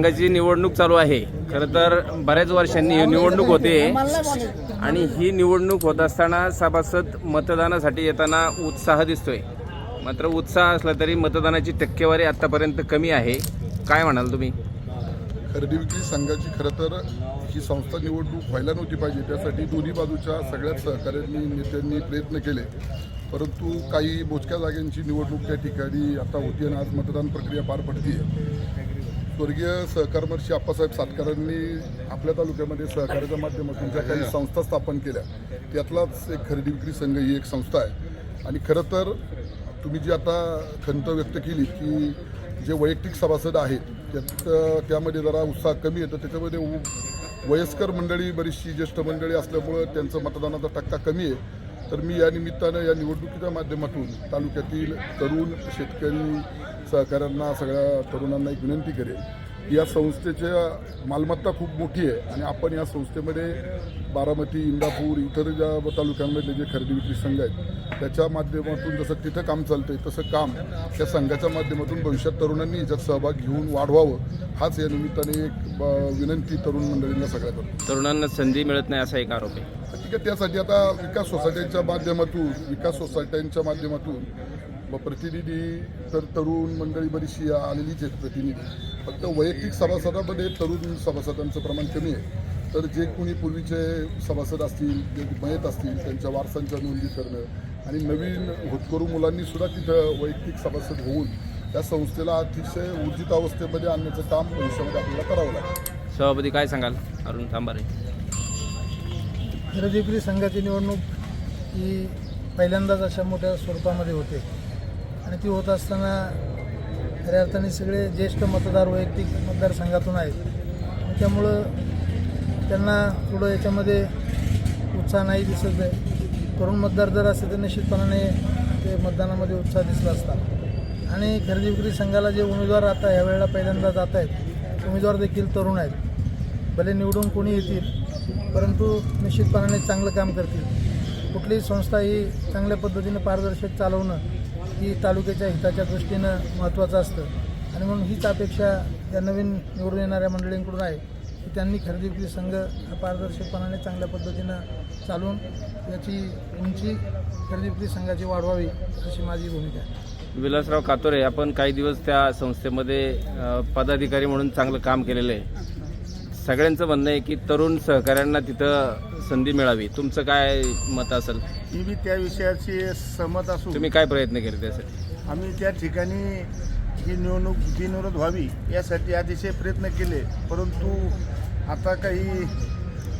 संघाची निवडणूक चालू आहे. खरं तर बऱ्याच वर्षांनी ही निवडणूक होते. आणि ही निवडणूक होत असताना सभासद मतदानासाठी येताना उत्साह दिसतोय. मात्र उत्साह असला तरी मतदानाची टक्केवारी आतापर्यंत कमी आहे. काय म्हणाल तुम्ही? खरेदी विक्री संघाची खरं तर ही संस्था निवडणूक व्हायला नव्हती पाहिजे. त्यासाठी दोन्ही बाजूच्या सगळ्याच सहकाऱ्यांनी नेत्यांनी प्रयत्न केले. परंतु काही मोजक्या जागांची निवडणूक त्या ठिकाणी आता होती आणि आज मतदान प्रक्रिया पार पडते स्वर्गीय सहकारमर्षी आप्पासाहेब सातकरांनी आपल्या तालुक्यामध्ये सहकार्याच्या माध्यमातून ज्या काही संस्था स्थापन केल्या त्यातलाच एक खरेदी विक्री संघ ही एक संस्था आहे. आणि खरं तर तुम्ही जी आता खंत व्यक्त केली की जे वैयक्तिक सभासद आहेत त्यात त्यामध्ये जरा उत्साह कमी येतो. त्याच्यामध्ये वयस्कर मंडळी बरीचशी ज्येष्ठ मंडळी असल्यामुळं त्यांचं मतदानाचा टक्का कमी आहे. तर मी या निमित्तानं या निवडणुकीच्या माध्यमातून तालुक्यातील तरुण शेतकरी सहकाऱ्यांना सगळ्या तरुणांना एक विनंती करेन या संस्थेच्या मालमत्ता खूप मोठी आहे आणि आपण या संस्थेमध्ये बारामती इंदापूर इतर ज्या तालुक्यांमधले जे खरेदी विक्री संघ आहेत त्याच्या माध्यमातून जसं तिथं काम चालतंय तसं काम त्या संघाच्या माध्यमातून भविष्यात तरुणांनी याच्यात सहभाग घेऊन वाढवावं हाच या निमित्ताने एक विनंती तरुण मंडळींना सगळ्या करतो तरुणांना संधी मिळत नाही असा एक आरोप आहे. ठीक आहे त्यासाठी आता विकास सोसायट्यांच्या माध्यमातून विकास सोसायट्यांच्या माध्यमातून व प्रतिनिधी तर तरुण मंडळी बरीचशी आलेलीच आहेत प्रतिनिधी. फक्त वैयक्तिक सभासदामध्ये तरुण सभासदांचं प्रमाण कमी आहे. तर जे कोणी पूर्वीचे सभासद असतील जे मयत असतील त्यांच्या वारसांच्या नोंदी करणं आणि नवीन होतकरू मुलांनी सुद्धा तिथं वैयक्तिक सभासद होऊन त्या संस्थेला अतिशय ऊर्जित अवस्थेमध्ये आणण्याचं काम भविष्यामध्ये आपल्याला करावं लागेल. सभापती काय सांगाल? अरुण थांबारे. खरेदी विक्री संघाची निवडणूक ही पहिल्यांदाच अशा मोठ्या स्वरूपामध्ये होते. आणि ती होत असताना खऱ्या अर्थाने सगळे ज्येष्ठ मतदार वैयक्तिक मतदारसंघातून आहेत. त्यामुळं त्यांना थोडं याच्यामध्ये उत्साह नाही दिसत आहे. तरुण मतदार जर असते तर निश्चितपणाने ते मतदानामध्ये उत्साह दिसला असता आणि खरेदी विक्री संघाला जे उमेदवार आता यावेळेला पहिल्यांदा जात आहेत उमेदवार देखील तरुण आहेत. भले निवडून कोणी येतील परंतु निश्चितपणाने चांगलं काम करतील. कुठलीही संस्था ही चांगल्या पद्धतीने पारदर्शक चालवणं ही तालुक्याच्या हिताच्या दृष्टीनं महत्त्वाचं असतं. आणि म्हणून हीच अपेक्षा या नवीन निवडून येणाऱ्या मंडळींकडून आहे की त्यांनी खरेदी विक्री संघ हा पारदर्शकपणाने चांगल्या पद्धतीनं चालून याची उंची खरेदी विक्री संघाची वाढवावी अशी माझी भूमिका आहे. विलासराव कातोरे आपण काही दिवस त्या संस्थेमध्ये पदाधिकारी म्हणून चांगलं काम केलेलं आहे. सगळ्यांचं म्हणणं आहे की तरुण सहकाऱ्यांना तिथं संधी मिळावी. तुमचं काय मत असेल? मी बी त्या विषयाशी सहमत असून तुम्ही काय प्रयत्न केले त्यासाठी? आम्ही त्या ठिकाणी ही निवडणूक बिनविरोध व्हावी यासाठी अतिशय प्रयत्न केले. परंतु आता काही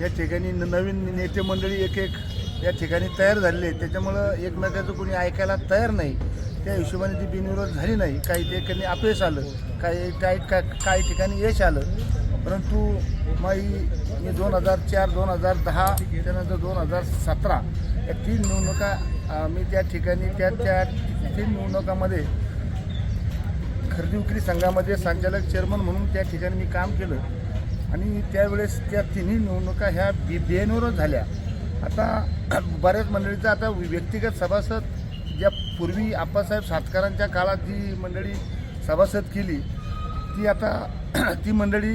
या ठिकाणी नवीन नेते मंडळी एक एक या ठिकाणी तयार झालेले आहेत. त्याच्यामुळं एकमेकाचं कोणी ऐकायला तयार नाही. त्या हिशोबाने ती बिनविरोध झाली नाही. काही ठिकाणी अपयश आलं. काही काही का- काही ठिकाणी यश आलं. परंतु माई मी दोन हजार चार दोन हजार दहा त्यानंतर दोन हजार सतरा या तीन निवडणुका मी त्या ठिकाणी त्या त्या तीन निवडणुकामध्ये खरेदी विक्री संघामध्ये संचालक चेअरमन म्हणून त्या ठिकाणी मी काम केलं. आणि त्यावेळेस त्या तिन्ही निवडणुका ह्या बी बिएनवरच झाल्या. आता बऱ्याच मंडळीचा आता व्यक्तिगत सभासद ज्या पूर्वी आप्पासाहेब सातकरांच्या काळात जी मंडळी सभासद केली ती आता ती मंडळी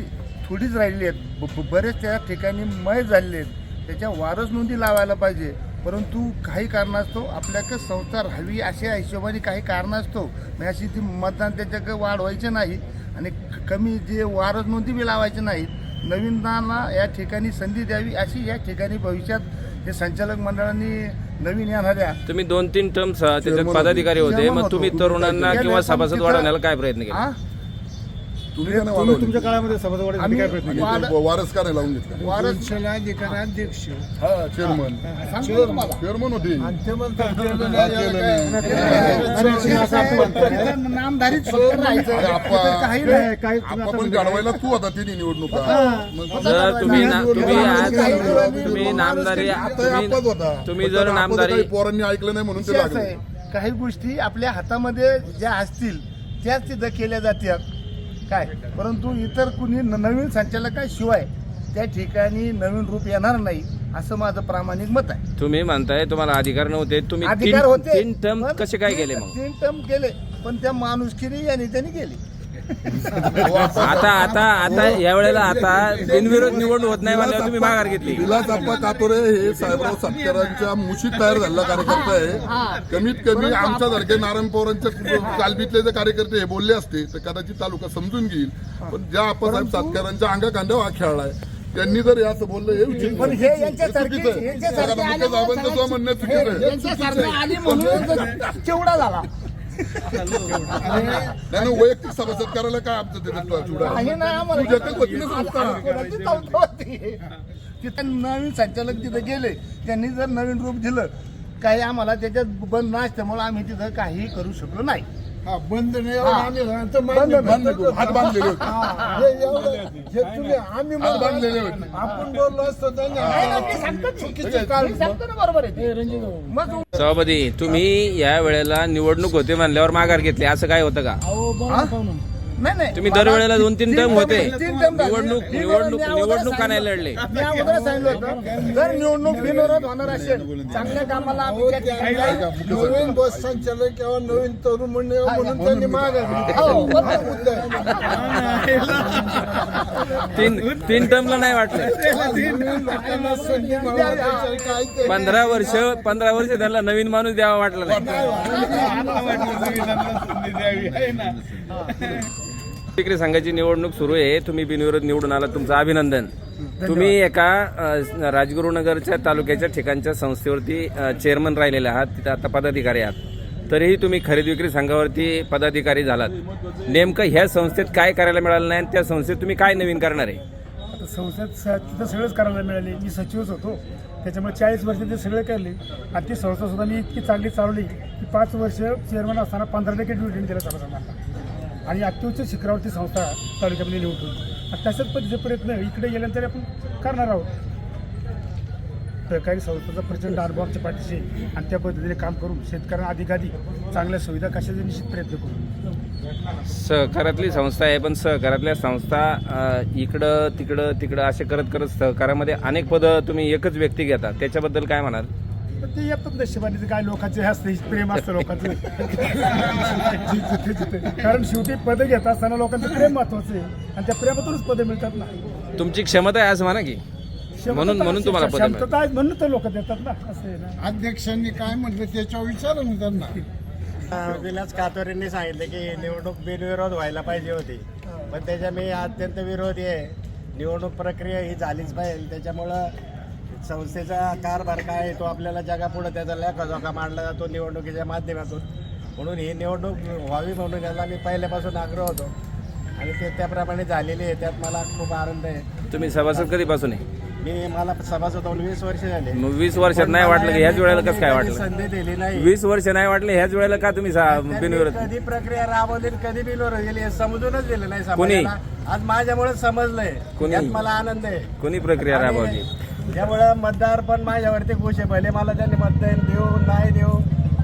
थोडीच राहिली आहेत. ब- बरेच त्या ठिकाणी मय झालेले आहेत. त्याच्या वारस नोंदी लावायला पाहिजे. परंतु काही कारणास्तव आपल्याकडे संस्था राहावी अशा हिशोबाने काही कारणास्तव म्हणजे अशी ती मतदान त्याच्याकडे वाढवायचे नाही आणि कमी जे वारस नोंदी बी लावायचे नाहीत नवीनांना या ठिकाणी संधी द्यावी अशी या ठिकाणी भविष्यात हे संचालक मंडळांनी नवीन येणाऱ्या तुम्ही दोन तीन टर्म पदाधिकारी होते. मग तुम्ही. तरुणांना किंवा सभासद वाढवण्याला काय प्रयत्न केले? तुम्ही वाढवली? तुमच्या काळामध्ये सभासद आम्ही आणि वाढ- ते वारस का नाही लावून घेतला. वारस हा चेअरमन सांगतो तुम्हाला. चेअरमन होते नामधारीत फक्त राहायचं. अरे आप्पा तिथं काही नाही. आप्पा पण गाडवायला तू होता तिन्ही निवडणुका मग जर तुम्ही ना- तुम्ही आज तुम्ही नामदारी आता तुम्ही जर नामदारी काही पोरांनी ऐकलं नाही म्हणून ते विषय असा लागले. आहे, काही गोष्टी आपल्या हातामध्ये ज्या असतील त्याच तिथं केल्या जातात. काय? परंतु इतर कुणी नवीन संचालकाशिवाय त्या ठिकाणी नवीन रूप येणार नाही असं माझं प्रामाणिक मत आहे. तुम्ही म्हणताय तुम्हाला अधिकार नव्हते. तुम्ही अधिकार तीन होते तीन टर्म पण कसे काय मग? तीन टर्म केले पण त्या माणुसकीने यांनी त्यांनी केली. आता आता आता या वेळेला आता बिनविरोध निवडणूक होत नाही म्हणल्यावर तुम्ही माघार घेतली. विलास अप्पा कातोरे हे साहेबराव सातकरांच्या मुशीत तयार झालेला कार्यकर्ता आहे. कमीत कमी आमच्यासारखे नारायण पवारांच्या कालबीतले जे कार्यकर्ते हे बोलले असते तर कदाचित तालुका समजून घेईल. पण ज्या आप्पासाहेब सातकरांच्या अंगा कांद्यावर हा खेळलाय त्यांनी जर असं बोललं हे उचित पण. हे यांच्यासारखे- आहे. म्हणणं चुकीचं आहे. यांच्यासारखं आली म्हणून केवढा झाला? नाही नाही, वैयक्तिक सभासद करायला काय आमचं. तिथे नवीन संचालक तिथे गेले. त्यांनी जर नवीन रूप दिलं काही आम्हाला त्याच्यात बंद नसल्यामुळे आम्ही तिथं काही करू शकलो नाही. बंद नाही बंद बांधले करू, हात बांधलेले होते. आम्ही हात बांधलेले होते. आपण बोललो असतो नाही. मग सभापती तुम्ही या वेळेला निवडणूक होते म्हणल्यावर माघार घेतली. असं काय होतं का? नाही नाही. तुम्ही दरवेळेला दोन तीन टर्म होते. तीन. निवडणूक निवडणूक निवडणूक का नाही लढले. मी अगोदर सांगितलं होतं जर निवडणूक बिनविरोध होणार असेल चांगल्या कामाला आम्ही त्या ठिकाणी जाऊ. नवीन बस संचालक किंवा नवीन तरुण मंडळ म्हणून त्यांनी मागे हो, बरोबर. तीन तीन टर्मला नाही वाटलं. पंधरा वर्ष पंधरा वर्ष त्यांना नवीन माणूस द्यावा वाटलं नाही. विक्री संघाची निवडणूक सुरू आहे. तुम्ही बिनविरोध निवडून आला तुमचं अभिनंदन. तुम्ही एका अ, राजगुरुनगरच्या तालुक्याच्या ठिकाणच्या संस्थेवरती अ, चेअरमन राहिलेले आहात. तिथे आता पदाधिकारी आहात. तरीही तुम्ही खरेदी विक्री संघावरती पदाधिकारी झालात. नेमकं ह्या संस्थेत काय करायला मिळालं नाही आणि त्या संस्थेत तुम्ही काय नवीन करणार आहे? आता संसद स- तिथं सगळंच करायला मिळाले. मी सचिवच होतो. त्याच्यामुळे चाळीस वर्ष ते सगळे केले. आणि ती संस्था सुद्धा मी इतकी चांगली चालवली की पाच वर्ष चेअरमन असताना पंधरा टक्के ड्युटी दिला आणि अत्युच्च शिखरावरती संस्था तालुक्यामध्ये निवडून आणि तशाच पद्धतीचे प्रयत्न इकडे गेल्यानंतर आपण करणार आहोत. सहकारी संस्थेचा प्रचंड अनुभव आमच्या पाठीशी आणि त्या पद्धतीने काम करून शेतकऱ्यांना अधिकाधिक चांगल्या सुविधा कशाचे निश्चित प्रयत्न करू. सहकारातली संस्था आहे पण सहकारातल्या संस्था इकडं तिकडं तिकडं असे करत करत सहकारामध्ये अनेक पदं तुम्ही एकच व्यक्ती घेता. त्याच्याबद्दल काय म्हणाल? पण ते येतात नशिबाने ते काय लोकांचे हे असतं प्रेम असतं लोकांचं. जिथे जिथे. कारण शेवटी पदं घेत असताना लोकांचं प्रेम महत्वाचं आहे. आणि त्या प्रेमातूनच पदं मिळतात ना. तुमची क्षमता आहे असं म्हणा की. म्हणून म्हणून तुम्हाला पदं मिळाली. आहे म्हणून तर लोक देतात ना असं आहे ना. अध्यक्षांनी काय म्हटलं त्याच्यावर विचारा ना. त्यांना विलास कातोरेंनी सांगितलं की निवडणूक बिनविरोध व्हायला पाहिजे होती. पण त्याच्या मी अत्यंत विरोधी आहे. निवडणूक प्रक्रिया ही झालीच पाहिजे. त्याच्यामुळं संस्थेचा कारभार काय आहे तो आपल्याला जगापुढं त्याचा लेखाजोखा मांडला जातो निवडणुकीच्या माध्यमातून. म्हणून ही निवडणूक व्हावी म्हणून याला मी पहिल्यापासून आग्रह होतो. आणि ते त्याप्रमाणे झालेली आहे त्यात मला खूप आनंद आहे. तुम्ही सभासद कधीपासून आहे? मी मला सभासद होऊन वीस वर्ष झाले. वीस वर्षात नाही वाटलं की ह्याच वेळेला कसं काय वाटलं? संधी दिली नाही. वीस वर्ष नाही वाटले ह्याच वेळेला का तुम्ही सा- त्यांनी बिनविरोध? कधी प्रक्रिया राबवली आणि कधी बिनविरोध गेली हे समजूनच दिलं नाही कोणी? समाजाला. आज माझ्यामुळे समजलंय. कोणी? यात मला आनंद आहे. कोणी प्रक्रिया राबवली? त्यामुळे मतदार पण माझ्यावरती खुश आहे. भले मला त्यांनी मतदान देऊ नाही देऊ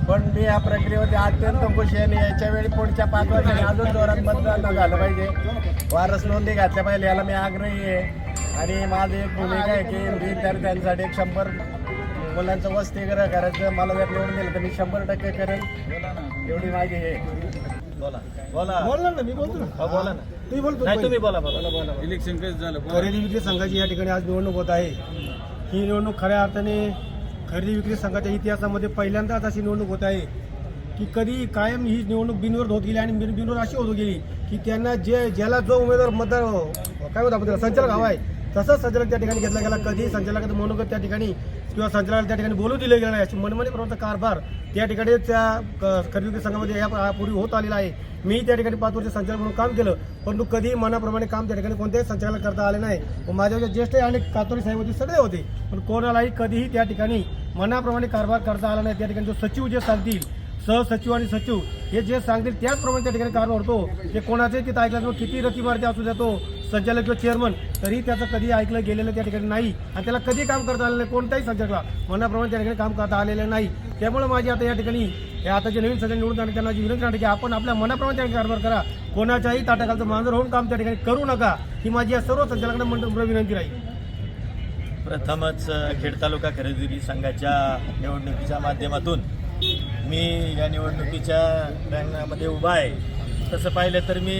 पण मी या प्रक्रियेवरती अत्यंत खुश आहे आणि याच्या वेळी पुढच्या पाच वर्षांनी अजून जोरात मतदान झालं पाहिजे. वारस नोंदी घातल्या पाहिजे याला मी आग्रही आहे. आणि माझी एक भूमिका आहे की विद्यार्थ्यांसाठी एक शंभर मुलांचं वसतिगृह करायचं. मला जर निवडून दिलं तर मी शंभर टक्के करेन. एवढी माझी हे. बोला. बोला. बोलला ना मी बोलतो ना. बोला ना. तुम्ही बोलतो तुम्ही बोला बोला. बोला. खरेदी विक्री संघाची या ठिकाणी आज निवडणूक होत आहे. ही निवडणूक खऱ्या अर्थाने खरेदी विक्री संघाच्या इतिहासामध्ये पहिल्यांदाच अशी निवडणूक होत आहे की कधी कायम ही निवडणूक बिनविरोध होत गेली आणि बिनविरोध अशी होत गेली की त्यांना जे ज्याला जो उमेदवार मतदार काय म्हणतो संचालक हवा आहे. तसंच संचालक त्या ठिकाणी घेतला गेला. कधीही संचालकाचं मनोगत त्या ठिकाणी किंवा संचालनाला त्या ठिकाणी बोलू दिले गेलं नाही. अशी मनमानी प्रवृत्त कारभार त्या ठिकाणी त्या क- खरेदी संघामध्ये यापूर्वी होत आलेला आहे. मी त्या ठिकाणी पाच वर्ष संचालक म्हणून काम केलं परंतु कधी मनाप्रमाणे काम त्या ठिकाणी कोणत्याही संचालक करता आले नाही. माझ्या ज्येष्ठ आणि कातोरी साहेब होते सगळे होते. पण कोणालाही कधीही त्या ठिकाणी मनाप्रमाणे कारभार करता आला नाही. त्या ठिकाणी जो सचिव जे सांगतील सहसचिव आणि सचिव हे जे सांगतील त्याचप्रमाणे त्या ठिकाणी कारभार होतो. ते कोणाचे तिथं ऐकलं किती रतीमारती असू द्या तो संचालक किंवा चेअरमन तरी त्याचं कधी ऐकलं गेलेलं त्या ठिकाणी नाही. आणि त्याला कधी काम करता आलेलं नाही कोणत्याही संचालकाला मनाप्रमाणे त्या ठिकाणी काम करता आलेलं नाही. त्यामुळे माझी आता या ठिकाणी हे आता जे नवीन संचालक निवडून जाणे त्यांना जी विनंती आहे की आपण आपल्या मनाप्रमाणे त्या ठिकाणी कारभार करा. कोणाच्याही ताटाखालचं मांजर होऊन काम त्या ठिकाणी करू नका. ही माझी या सर्व संचालकांना मंडळ विनंती राहील. प्रथमच खेड तालुका खरेदी संघाच्या निवडणुकीच्या माध्यमातून मी या निवडणुकीच्या रंगामध्ये उभा आहे. तसं पाहिलं तर मी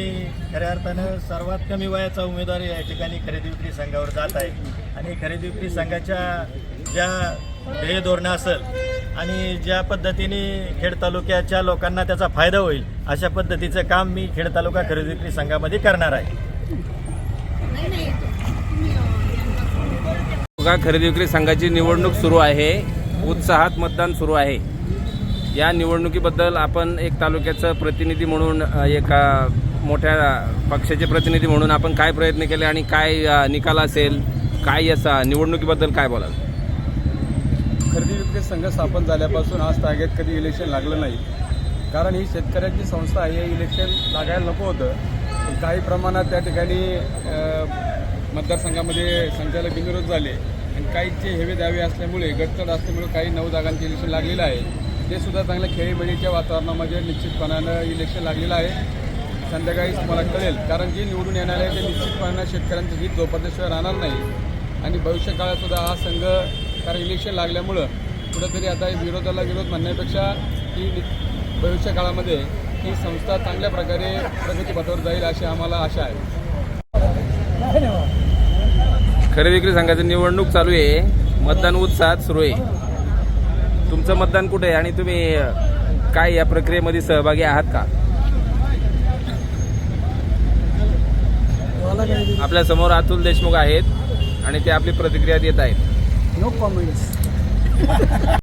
खऱ्या अर्थानं सर्वात कमी वयाचा उमेदवार या ठिकाणी खरेदी विक्री संघावर जात आहे. आणि खरेदी विक्री संघाच्या ज्या ध्येय धोरणं असेल आणि ज्या पद्धतीने खेड तालुक्याच्या लोकांना त्याचा फायदा होईल अशा पद्धतीचं काम मी खेड तालुका खरेदी विक्री संघामध्ये करणार आहे. खरेदी विक्री संघाची निवडणूक सुरू आहे. उत्साहात मतदान सुरू आहे. या निवडणुकीबद्दल आपण एक तालुक्याचं प्रतिनिधी म्हणून एका मोठ्या पक्षाचे प्रतिनिधी म्हणून आपण काय प्रयत्न केले आणि काय निकाल असेल काय याचा निवडणुकीबद्दल काय बोलाल? खरेदी विक्री संघ स्थापन झाल्यापासून आज तागेत कधी इलेक्शन लागलं नाही. कारण ही शेतकऱ्यांची संस्था आहे हे इलेक्शन लागायला नको होतं. पण काही प्रमाणात त्या ठिकाणी मतदारसंघामध्ये संचालक बिनविरोध झाले. आणि काहीचे हेवे दावे असल्यामुळे गटतट असल्यामुळे काही नऊ जागांचे इलेक्शन लागलेलं आहे. ते सुद्धा चांगल्या खेळीमेळीच्या वातावरणामध्ये निश्चितपणानं इलेक्शन लागलेलं आहे. संध्याकाळीच तुम्हाला कळेल. कारण जे निवडून येणार आहे ते निश्चितपणानं शेतकऱ्यांचं हित जोपासल्याशिवाय राहणार नाही. आणि भविष्य हा संघ कारण इलेक्शन लागल्यामुळं कुठंतरी आता विरोधाला विरोध म्हणण्यापेक्षा ही भविष्यकाळामध्ये भविष्य काळामध्ये ही संस्था चांगल्या प्रकारे प्रगतीपथावर जाईल अशी आम्हाला आशा आहे. खरेदी विक्री संघाची निवडणूक चालू आहे. मतदान उत्साहात सुरू आहे. तुमचं मतदान कुठे आहे? आणि तुम्ही काय या प्रक्रियेमध्ये सहभागी आहात का? आपल्यासमोर अतुल देशमुख आहेत आणि ते आपली प्रतिक्रिया देत आहेत. No comments